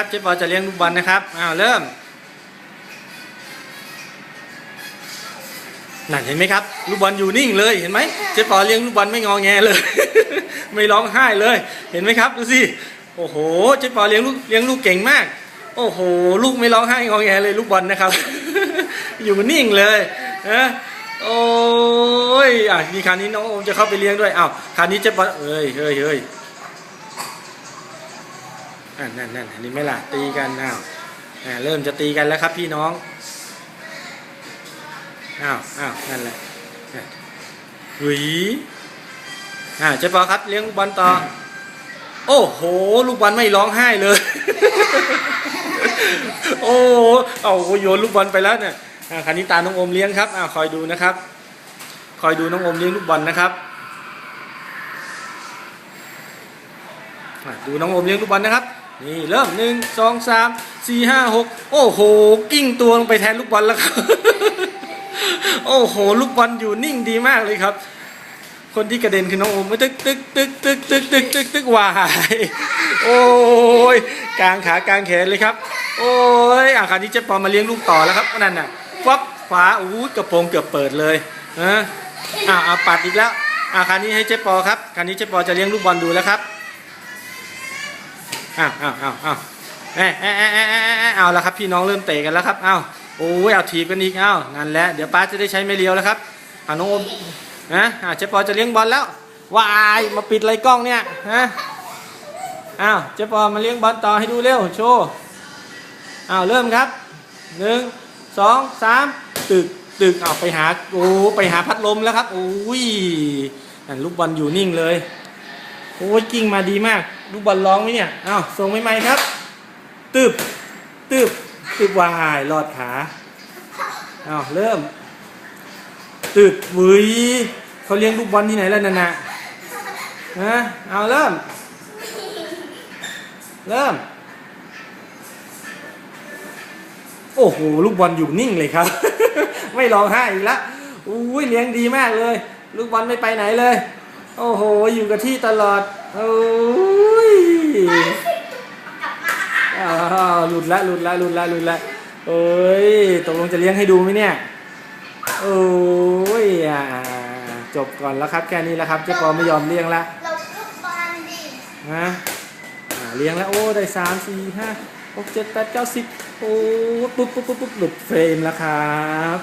ครับเจ๊ปอจะเลี้ยงลูกบอลนะครับอ้าวเริ่มนั่นเห็นไหมครับลูกบอลอยู่นิ่งเลยเห็นไหมเจ๊ปอเลี้ยงลูกบอลไม่งอแงเลย ไม่ร้องไห้เลย เห็นไหมครับดูสิโอ้โหเจ๊ปอเลี้ยงลูกเลี้ยงลูกเก่งมาก โอ้โห ลูกไม่ร้องไห้งอแงเลยลูกบอลนะครับ อยู่นิ่งเลยนะโอ้ยอะนี่คราวนี้น้องโอมจะเข้าไปเลี้ยงด้วยอ้าวคราวนี้เจ๊ปอเอ้ยเฮ้ยเฮ้ย อะนั่นนั่นอันนี้ไม่ล่ะตีกันอ้าวอ่าเริ่มจะตีกันแล้วครับพี่น้องอ้าวอ้าวนั่นแหละหวีอ่าเจ๊ปอครับเลี้ยงลูกบอลต่อ โอ้โห ลูกบอลไม่ร้องไห้เลย โอ้เอาโยนลูกบอลไปแล้วเนี่ยอ่าคราวนี้ตาน้องอมเลี้ยงครับอ่าคอยดูนะครับ คอยดูน้องอมเลี้ยงลูกบอลนะครับดูน้องอมเลี้ยงลูกบอลนะครับ นี่เริ่มหนึ่งสองสามสี่ห้าหกโอ้โห กิ้งตัวลงไปแทนลูกบอลแล้วครับ โอ้โห ลูกบอลอยู่นิ่งดีมากเลยครับ คนที่กระเด็นคือน้องโอมตึกตึกตึกตึกตึกตึกตึกตึกวายโอ้ยกลางขากลางแขนเลยครับ โอ้ยอะคราวนี้เจ๊ปอมาเลี้ยงลูกต่อแล้วครับนั่นน่ะฟับขวาอู้ยกระโปรงเกือบเปิดเลยนะอะเอาปัดอีกแล้วอะคราวนี้ให้เจ๊ปอครับคราวนี้เจ๊ปอจะเลี้ยงลูกบอลดูแล้วครับ อ้าวอ้าวอ้าวอ้าวเอะเอะเอะเอะเอะเอะเอาแล้วครับพี่น้องเริ่มเตะกันแล้วครับอ้าวโอ้ยเอาถีบกันอีกอ้าวนั่นแหละเดี๋ยวป้าจะได้ใช้ไม่เลี้ยวแล้วครับอะน้องอมนะอะเจ๊ปอจะเลี้ยงบอลแล้ววายมาปิดไรกล้องเนี่ยฮะอ้าวเจ๊ปอมาเลี้ยงบอลต่อให้ดูเร็วโชว์อ้าวเริ่มครับหนึ่งสองสามตึกตึกอ้าวไปหาโอ้ไปหาพัดลมแล้วครับโอ้ยนั่นลูกบอลอยู่นิ่งเลย โอ้ยกิ้งมาดีมากลูกบอลร้องไหมเนี่ยอ้าวส่งไม่ไหมครับ ตึบตึบตึบวายรอดขาอ้าวเริ่ม ตึกหวุยเขาเลี้ยงลูกบอลที่ไหนแล้วนั่นน่ะฮะเอาเริ่ม เริ่ม โอ้โหลูกบอลอยู่นิ่งเลยครับ ไม่ร้องไห้อีกแล้วอุ้ยเลี้ยงดีมากเลย ลูกบอลไม่ไปไหนเลย โอ้โห อยู่กับที่ตลอด โอ้ยอ้าวหลุดละหลุดละหลุดละหลุดละเอ้ยตกลงจะเลี้ยงให้ดูไหมเนี่ย โอ้ยอ่าจบก่อนแล้วครับแค่นี้แล้วครับเจ๊ปอไม่ยอมเลี้ยงละเราลูกบอลดินะอ่าเลี้ยงแล้วโอ้ได้สามสี่ห้าหกเจ็ดแปดเก้าสิบโอ้ปุ๊บปุ๊บปุ๊บปุ๊บหลุดเฟรมแล้วครับ